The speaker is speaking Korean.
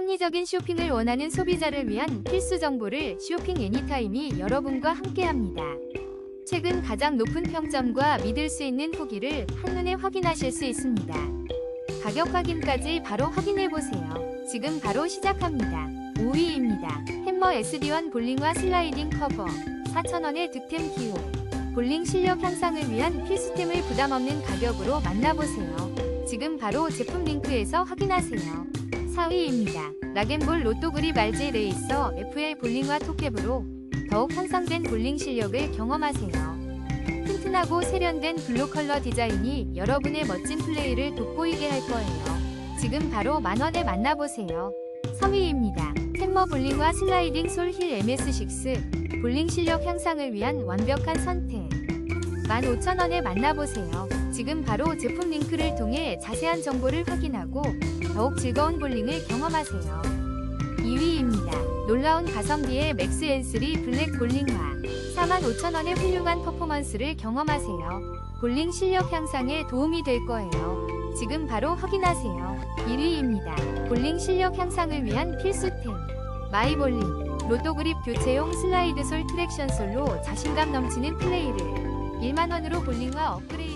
합리적인 쇼핑을 원하는 소비자를 위한 필수 정보를 쇼핑 애니타임이 여러분과 함께합니다. 최근 가장 높은 평점과 믿을 수 있는 후기를 한눈에 확인하실 수 있습니다. 가격 확인까지 바로 확인해 보세요. 지금 바로 시작합니다. 5위입니다. 햄머 SD1 볼링화 슬라이딩 커버 4,000원의 득템 기호 볼링 실력 향상을 위한 필수템을 부담 없는 가격으로 만나보세요. 지금 바로 제품 링크에서 확인하세요. 4위입니다. 락앤볼 로또 그립 RJ 레이서 FL 볼링화 톱캡으로 더욱 향상된 볼링 실력을 경험하세요. 튼튼하고 세련된 블루 컬러 디자인이 여러분의 멋진 플레이를 돋보이게 할 거예요. 지금 바로 만원에 만나보세요. 3위입니다. 햄머 볼링화 슬라이딩 솔힐 MS6 볼링 실력 향상을 위한 완벽한 선택 15,000원에 만나보세요. 지금 바로 제품 링크를 통해 자세한 정보를 확인하고 더욱 즐거운 볼링을 경험하세요. 2위입니다. 놀라운 가성비의 맥스 N3 블랙 볼링화 45,000원의 훌륭한 퍼포먼스를 경험하세요. 볼링 실력 향상에 도움이 될 거예요. 지금 바로 확인하세요. 1위입니다. 볼링 실력 향상을 위한 필수템 마이볼링 로또그립 교체용 슬라이드 솔 트랙션 솔로 자신감 넘치는 플레이를 1만원으로 볼링화 업그레이드